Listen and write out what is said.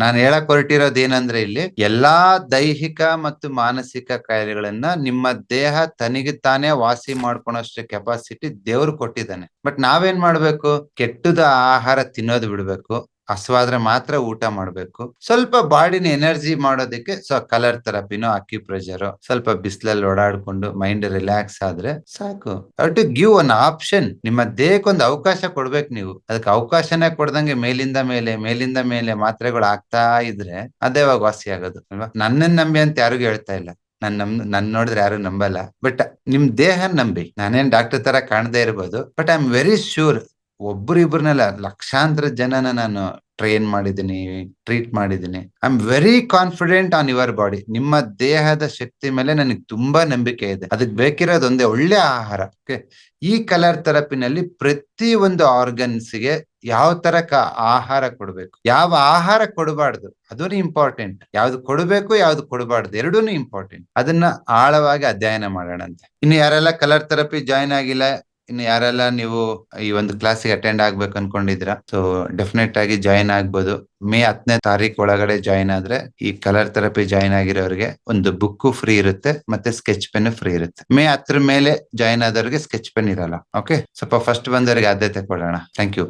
ನಾನು ಹೇಳಕ್ ಹೊರಟಿರೋದು ಏನಂದ್ರೆ ಇಲ್ಲಿ ಎಲ್ಲಾ ದೈಹಿಕ ಮತ್ತು ಮಾನಸಿಕ ಕಾಯಿಲೆಗಳನ್ನ ನಿಮ್ಮ ದೇಹ ತನಿಗೆ ತಾನೇ ವಾಸಿ ಮಾಡ್ಕೊಳೋಷ್ಟು ಕೆಪಾಸಿಟಿ ದೇವ್ರು ಕೊಟ್ಟಿದ್ದಾನೆ. ಬಟ್ ನಾವೇನ್ ಮಾಡ್ಬೇಕು? ಕೆಟ್ಟದ ಆಹಾರ ತಿನ್ನೋದು ಬಿಡ್ಬೇಕು. ಹಸ್ವಾದ್ರೆ ಮಾತ್ರ ಊಟ ಮಾಡ್ಬೇಕು. ಸ್ವಲ್ಪ ಬಾಡಿನ ಎನರ್ಜಿ ಮಾಡೋದಕ್ಕೆ ಸೊ ಕಲರ್ ಥೆರಪಿನೋ ಅಕ್ಯುಪ್ರೆಷರ್ ಸ್ವಲ್ಪ ಬಿಸಿಲಲ್ಲಿ ಓಡಾಡ್ಕೊಂಡು ಮೈಂಡ್ ರಿಲ್ಯಾಕ್ಸ್ ಆದ್ರೆ ಸಾಕು. To give one option. ನಿಮ್ಮ ದೇಹಕ್ಕೆ ಒಂದು ಅವಕಾಶ ಕೊಡ್ಬೇಕು ನೀವು. ಅದಕ್ಕೆ ಅವಕಾಶನೇ ಕೊಡ್ದಂಗೆ ಮೇಲಿಂದ ಮೇಲೆ ಮೇಲಿಂದ ಮೇಲೆ ಮಾತ್ರೆಗಳು ಆಗ್ತಾ ಇದ್ರೆ ಅದೇ ವಾಸಿ ಆಗೋದು, ಅಲ್ವಾ? ನನ್ನನ್ನ ನಂಬಿ ಅಂತ ಯಾರಿಗೂ ಹೇಳ್ತಾ ಇಲ್ಲ. ನನ್ ನಮ್, ನನ್ ನೋಡಿದ್ರೆ ಯಾರು ನಂಬಲ್ಲ. ಬಟ್ ನಿಮ್ ದೇಹ ನಂಬಿ. ನಾನೇನ್ ಡಾಕ್ಟರ್ ತರ ಕಾಣದೇ ಇರ್ಬೋದು. But I am very sure ಒಬ್ರು ಇಬ್ರನ್ನೆಲ್ಲ ಲಕ್ಷಾಂತರ ಜನನ ನಾನು ಟ್ರೈನ್ ಮಾಡಿದ್ದೀನಿ ಟ್ರೀಟ್ ಮಾಡಿದ್ದೀನಿ. I am very confident on your body ನಿಮ್ಮ ದೇಹದ ಶಕ್ತಿ ಮೇಲೆ ನನಗೆ ತುಂಬಾ ನಂಬಿಕೆ ಇದೆ. ಅದಕ್ಕೆ ಬೇಕಿರೋದು ಒಂದೇ ಒಳ್ಳೆ ಆಹಾರ ಈ ಕಲರ್ ಥೆರಪಿನಲ್ಲಿ ಪ್ರತಿ ಒಂದು ಆರ್ಗನ್ಸ್ಗೆ ಯಾವ ತರ ಆಹಾರ ಕೊಡ್ಬೇಕು? ಯಾವ ಆಹಾರ ಕೊಡಬಾರ್ದು? ಅದೂ ಇಂಪಾರ್ಟೆಂಟ್ ಯಾವ್ದು ಕೊಡಬೇಕು, ಯಾವ್ದು ಕೊಡಬಾರ್ದು? ಎರಡೂನು ಇಂಪಾರ್ಟೆಂಟ್ ಅದನ್ನ ಆಳವಾಗಿ ಅಧ್ಯಯನ ಮಾಡೋಣ ಅಂತ ಇನ್ನು ಯಾರೆಲ್ಲ ಕಲರ್ ಥೆರಪಿ ಜಾಯಿನ್ ಆಗಿಲ್ಲ ಇನ್ನು ಯಾರೆಲ್ಲ ನೀವು ಈ ಒಂದು ಕ್ಲಾಸಿಗೆ ಅಟೆಂಡ್ ಆಗ್ಬೇಕು ಅನ್ಕೊಂಡಿದ್ರ ಸೊ ಡೆಫಿನೆಟ್ ಆಗಿ ಜಾಯಿನ್ ಆಗ್ಬೋದು. ಮೇ ಹತ್ತನೇ ತಾರೀಕು ಒಳಗಡೆ ಜಾಯಿನ್ ಆದ್ರೆ ಈ ಕಲರ್ ಥೆರಪಿ ಜಾಯಿನ್ ಆಗಿರೋರಿಗೆ ಒಂದು ಬುಕ್ ಫ್ರೀ ಇರುತ್ತೆ, ಮತ್ತೆ ಸ್ಕೆಚ್ ಪೆನ್ ಫ್ರೀ ಇರುತ್ತೆ. ಮೇ ಹತ್ರ ಮೇಲೆ ಜಾಯಿನ್ ಆದವರಿಗೆ ಸ್ಕೆಚ್ ಪೆನ್ ಇರಲ್ಲ ಓಕೆ ಸ್ವಲ್ಪ ಫಸ್ಟ್ ಬಂದವರಿಗೆ ಆದ್ಯತೆ ಕೊಡೋಣ. Thank you